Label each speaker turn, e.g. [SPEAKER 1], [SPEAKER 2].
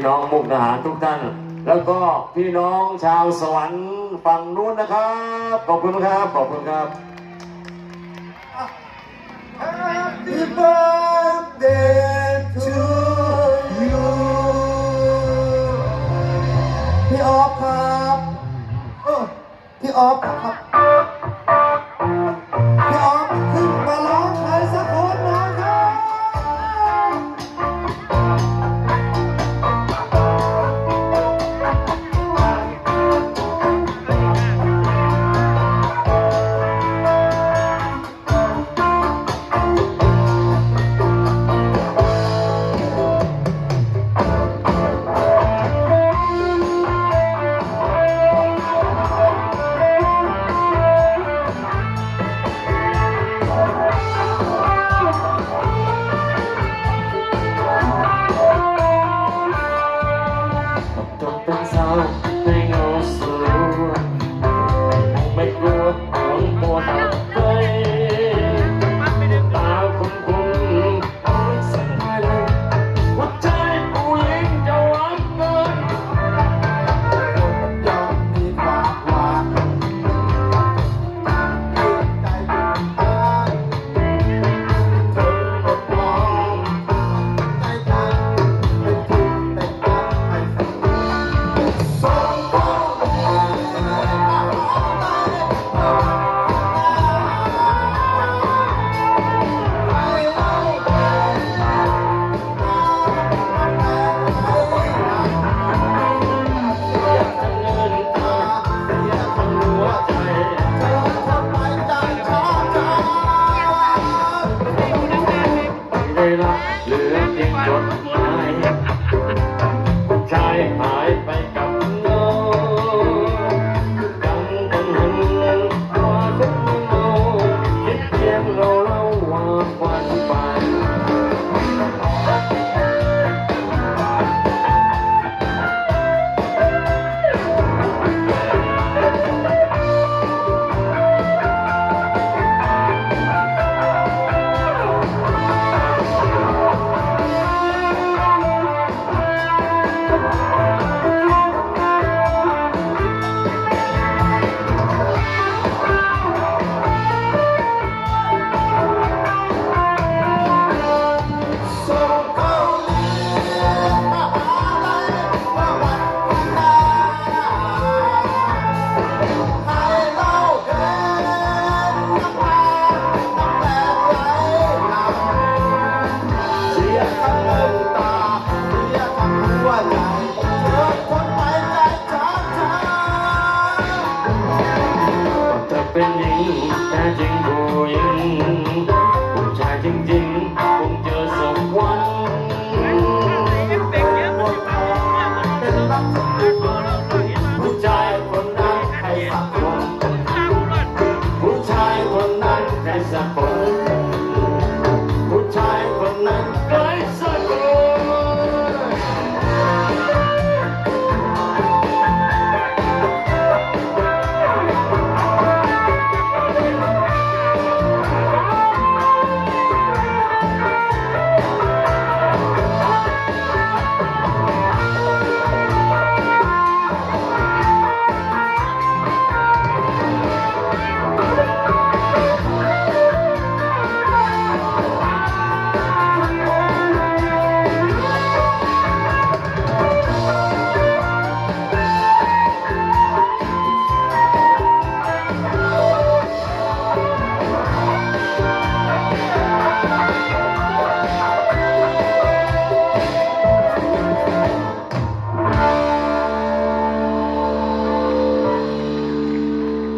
[SPEAKER 1] พี่น้องมุกทหารทุกท่าน แล้วก็พี่น้องชาวสวรรค์ฝั่งนู้นนะครับ ขอบคุณครับ ขอบคุณครับ
[SPEAKER 2] Happy birthday to you พี่ออฟครับพี่ออฟครับ ละ
[SPEAKER 1] เหลือเพียงจดหมายชายหา แท้ผู้ชายจริง
[SPEAKER 2] ๆคงเจอสักวันผู้ชายคนนั้นใครสักคนผู้ชา
[SPEAKER 1] ยคนนั้นใครสักคน